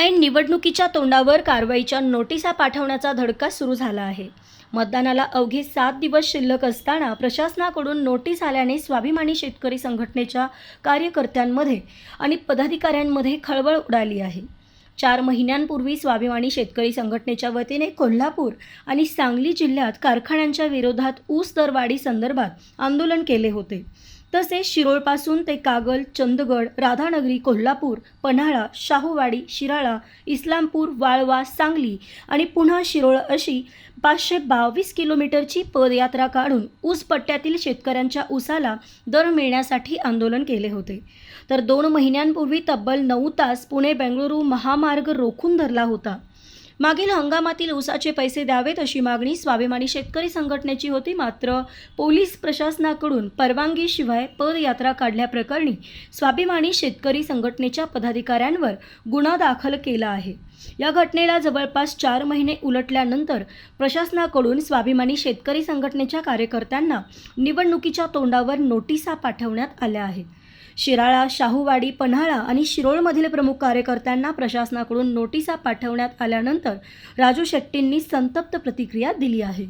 ऐन निवडणुकीच्या तोंडावर कारवाईच्या नोटिसा पाठवण्याचा धडका सुरू झाला आहे. मतदानाला अवघे सात दिवस शिल्लक असताना प्रशासनाकडून नोटीस आल्याने स्वाभिमानी शेतकरी संघटनेच्या कार्यकर्त्यांमध्ये आणि पदाधिकाऱ्यांमध्ये खळबळ उडाली आहे. चार महिन्यांपूर्वी स्वाभिमानी शेतकरी संघटनेच्या वतीने कोल्हापूर आणि सांगली जिल्ह्यात कारखान्यांच्या विरोधात ऊस दरवाढी संदर्भात आंदोलन केले होते. तसेच शिरोळपासून ते कागल चंदगड राधानगरी कोल्हापूर पन्हाळा शाहूवाडी शिराळा इस्लामपूर वाळवा सांगली आणि पुन्हा शिरोळ अशी पाचशे बावीस किलोमीटरची पदयात्रा काढून ऊस पट्ट्यातील शेतकऱ्यांच्या ऊसाला दर मिळण्यासाठी आंदोलन केले होते. तर दोन महिन्यांपूर्वी तब्बल नऊ तास पुणे बेंगळुरू महामार्ग रोखून धरला होता. मागील हंगामातील ऊसाचे पैसे द्यावेत अशी मागणी स्वाभिमानी शेतकरी संघटनेची होती. मात्र पोलीस प्रशासनाकडून परवानगीशिवाय पदयात्रा काढल्याप्रकरणी स्वाभिमानी शेतकरी संघटनेच्या पदाधिकाऱ्यांवर गुन्हा दाखल केला आहे. या घटनेला जवळपास चार महिने उलटल्यानंतर प्रशासनाकडून स्वाभिमानी शेतकरी संघटनेच्या कार्यकर्त्यांना निवडणुकीच्या तोंडावर नोटिसा पाठवण्यात आल्या आहेत. शिराळा शाहूवाडी पन्हाळा आणि शिरोळमधील प्रमुख कार्यकर्त्यांना प्रशासनाकडून नोटिसा पाठवण्यात आल्यानंतर राजू शेट्टींनी संतप्त प्रतिक्रिया दिली आहे.